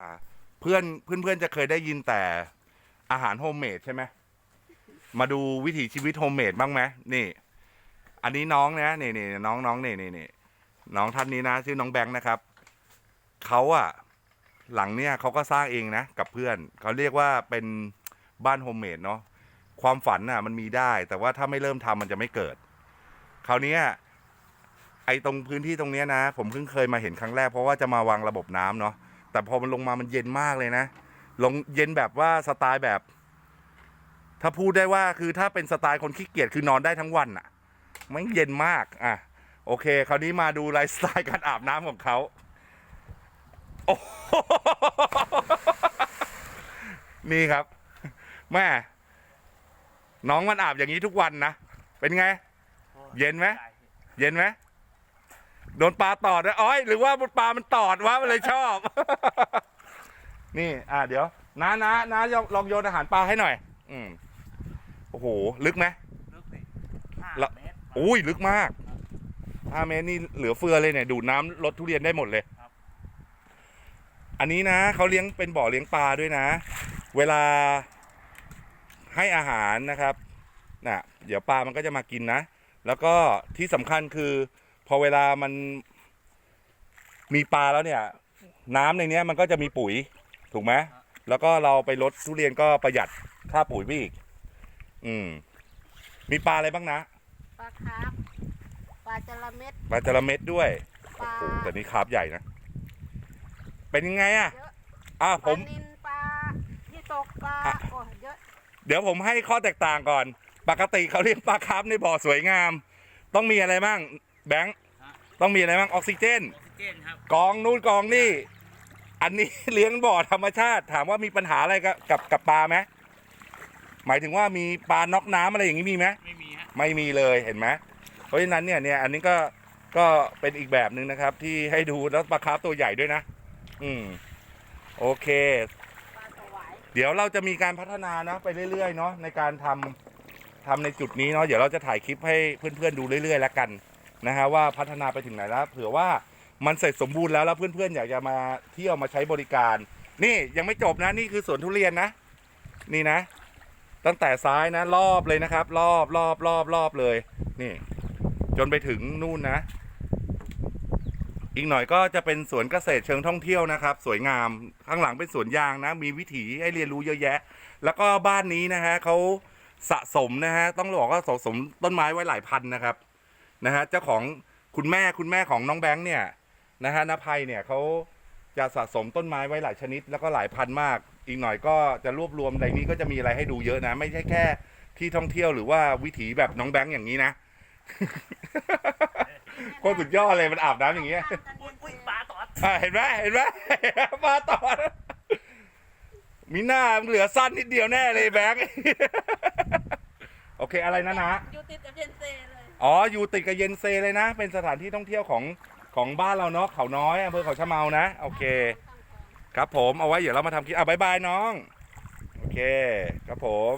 อ่าเพื่อนเพื่อนเพื่อนจะเคยได้ยินแต่อาหารโฮมเมดใช่ไหมมาดูวิถีชีวิตโฮมเมดบ้างไหมนี่ อันนี้น้องนะนี่นี่น้องน้องนี่นี่นี่น้องท่านนี้นะชื่อน้องแบงค์นะครับเขาอะหลังเนี่ยเขาก็สร้างเองนะกับเพื่อนเขาเรียกว่าเป็นบ้านโฮมเมดเนาะความฝันน่ะมันมีได้ แต่ว่าถ้าไม่เริ่มทำมันจะไม่เกิด คราวนี้ไอ้ตรงพื้นที่ตรงเนี้ยนะ ผมเพิ่งเคยมาเห็นครั้งแรกเพราะว่าจะมาวางระบบน้ำเนาะ แต่พอมันลงมามันเย็นมากเลยนะ ลงเย็นแบบว่าสไตล์แบบ ถ้าพูดได้ว่าคือถ้าเป็นสไตล์คนขี้เกียจคือนอนได้ทั้งวันอะ่ะมันเย็นมากอะโอเค คราวนี้มาดูไลฟ์สไตล์การอาบน้ำของเขาโอ้โหนี่ครับแม่น้องมันอาบอย่างนี้ทุกวันนะ เป็นไง เย็นไหมเย็นไหม โดนปลาตอดนะอ้อยหรือว่าปลามันตอดวะมันเลยชอบ นี่ อ่าเดี๋ยวน้าน้าน้าลองลองโยนอาหารปลาให้หน่อย อืมโอ้โห ลึกไหมลึกสิห้าละเมตรอุ้ยลึกมากห้าเมตรนี่เหลือเฟือเลยเนี่ย ดูดน้ำลดทุเรียนได้หมดเลยครับอันนี้นะเขาเลี้ยงเป็นบ่อเลี้ยงปลาด้วยนะ เวลาให้อาหารนะครับน่ะเดี๋ยวปลามันก็จะมากินนะ แล้วก็ที่สำคัญคือ พอเวลามันมีปลาแล้วเนี่ย น้ำในเนี้ยมันก็จะมีปุ๋ยถูกไหมแล้วก็เราไปลดทุเรียนก็ประหยัดค่าปุ๋ยไปอีก อืม มีปลาอะไรบ้างนะ ปลาคาร์ฟปลาจระเม็ด ปลาจระเม็ดด้วยปลาโอ้โหแต่นี่คาร์บใหญ่นะ เป็นยังไงอะ เยอะอะปผลาม นินปลาที่ตกปลาอะ โอ้เยอะเดี๋ยวผมให้ข้อแตกต่างก่อน ปกติเขาเรียกปลาคาร์ฟในบ่อสวยงาม ต้องมีอะไรบ้าง แบงค์ต้องมีอะไรบ้างออกซิเจน ออกซิเจนครับกองนู่นกองนี่ อันนี้ เลี้ยงบ่อธรรมชาติ ถามว่ามีปัญหาอะไรกับกับกับปลาไหมหมายถึงว่ามีปลาน็อกน้ำอะไรอย่างนี้มีไหมไม่มีฮะไม่มีเลยเห็นไหมเพราะฉะนั้นเนี่ยเนี่ยอันนี้ก็ก็เป็นอีกแบบหนึ่งนะครับ ที่ให้ดูแล้วปลาคาร์ฟตัวใหญ่ด้วยนะ อืมโอเค ปลาสวายเดี๋ยวเราจะมีการพัฒนานะไปเรื่อยๆเนาะในการทำทำในจุดนี้เนาะเดี๋ยวเราจะถ่ายคลิปให้เพื่อนๆดูเรื่อยๆแล้วกัน นะฮะว่าพัฒนาไปถึงไหนแล้วเผื่อว่ามันเสร็จสมบูรณ์แล้วแล้วเพื่อนๆอยากจะมาเที่ยวมาใช้บริการ นี่ยังไม่จบนะนี่คือสวนทุเรียนนะ นี่นะ ตั้งแต่ซ้ายนะ รอบเลยนะครับ รอบรอบรอบรอบเลย นี่ จนไปถึงนู่นนะ อีกหน่อยก็จะเป็นสวนเกษตรเชิงท่องเที่ยวนะครับ สวยงามข้างหลังเป็นสวนยางนะ มีวิถีให้เรียนรู้เยอะแยะ แล้วก็บ้านนี้นะฮะเขาสะสมนะฮะต้องบอกว่าสะสมต้นไม้ไว้หลายพันนะครับ นะฮะเจ้าของคุณแม่คุณแม่ของน้องแบงค์เนี่ยนะฮะนภัยเนี่ยเขาจะสะสมต้นไม้ไว้หลายชนิด แล้วก็หลายพันมาก อีกหน่อยก็จะรวบรวมในนี้ก็จะมีอะไรให้ดูเยอะนะ ไม่ใช่แค่ที่ท่องเที่ยวหรือว่าวิถีแบบน้องแบงค์อย่างนี้นะ โคตรสุดยอดเลยมันอาบน้ำอย่างเงี้ย อุ้ยอุ้ยปลาตอดอะเห็นไหมเห็นไหม มาต่อนะมีหน้ามันเหลือสั้นนิดเดียวแน่เลยแบงค์ โอเคอะไรนะนะ อยู่ติดกับเจนเซเลย อ๋ออยู่ติดกับเย็นเซเลยนะ เป็นสถานที่ท่องเที่ยวของของบ้านเราเนาะเขาน้อยอำเภอเขาชะเมานะ โอเค ครับผมเอาไว้เดี๋ยวเรามาทำคลิปอะบายบายน้อง โอเค ครับผม